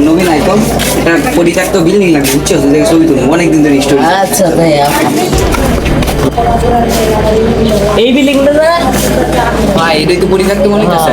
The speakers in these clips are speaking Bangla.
নবীন আইকম এটা পরিত্যক্ত বিল্ডিং লাগবে বুঝছ? তো দেখে ছবি তুলবো অনেকদিন ধরে স্টোরি আচ্ছা তাই এই বিল্ডিংটা না? ভাই এটাই তো পরিত্যক্ত অনেক হচ্ছে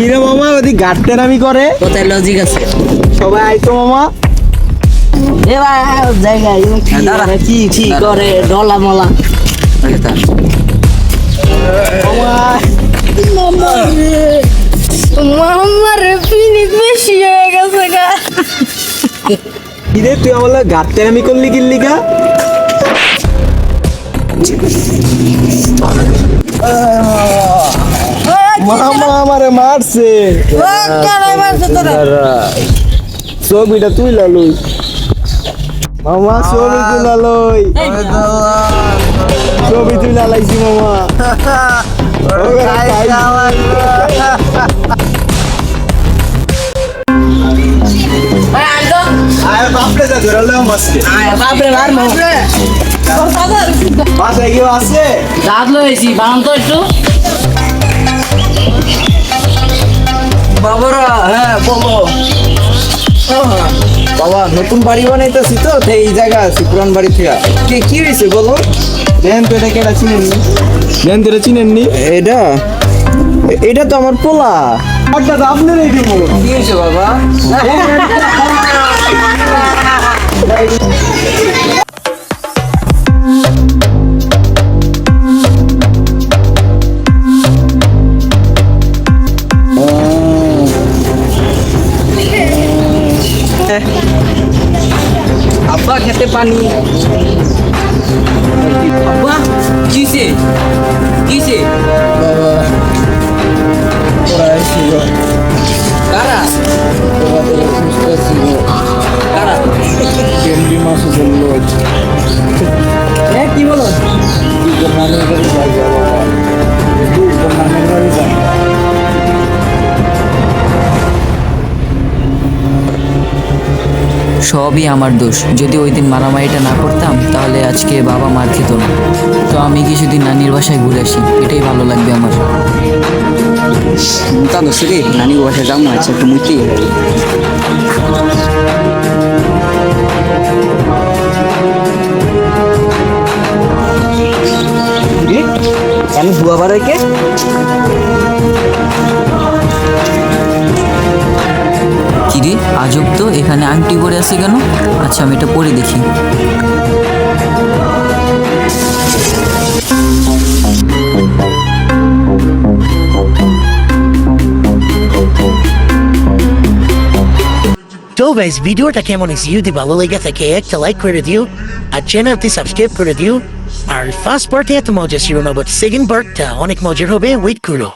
কি রে মামা? ওদি গাটতে নামি করে। কোথায় লজিক আছে? সবাই আইতো মামা? এ ভাই জায়গা হ্যাঁ, কি কি। করে ডলা মলা। আমার ফিনিশ বেশি হয়ে গেছে গা। কি রে তুই আমার গাটতে নামি করলি কিল্লি গা মারছে। কেনাই মারছে তোরা। ছবিটা তুই লালুই। মামা ছবি তুই লালুই। ছবি তুই লালাইছি মামা। বাপরে ধরালাম আজকে বাপরে বার মো বাসায় কেউ আছে? দাঁত লয়েছি বানান তো একটু। বলো। বাবা নতুন বাড়ি বানাইতেছি তো এই জায়গা আছি পুরান বাড়ি থেকে কে কি হয়েছে বলো? দেন তো এটা কেটা চিনেননি দেন তো এটা চিনেননি এটা? এটা তো আমার পোলা। আচ্ছা আপনার এই দিব। কি হয়েছে বাবা? খেতে পানি আব্বা কিসে কিসে কারা? কারা? কেন্দ্রি মাছ বলল হ্যাঁ কি বলো? সবই আমার দোষ। যদি ওই দিন মারামারিটা না করতাম তাহলে আজকে বাবা মার খেত না। তো আমি কিছুদিন নানির বাসায় ঘুরে আসি। এটাই ভালো লাগবে আমার। তা তো সেরে নানি বাসায় যাও না আচ্ছা একটু আমি বুয়া বাড়াইকে? কিরে আজব তো এখানে আংটি পরে আছে কেন? আচ্ছা আমি এটা পরে দেখি। তো গাইস ভিডিওটা কেমন হয়েছে? যদি ভালো লেগে থাকে, একটা লাইক করে দিও, আর চ্যানেলটি সাবস্ক্রাইব করে দিও, আর ফার্স্ট পার্টে এত মজা ছিল না বাট সেকেন্ড পার্টটা অনেক মজার হবে ওয়েট করো।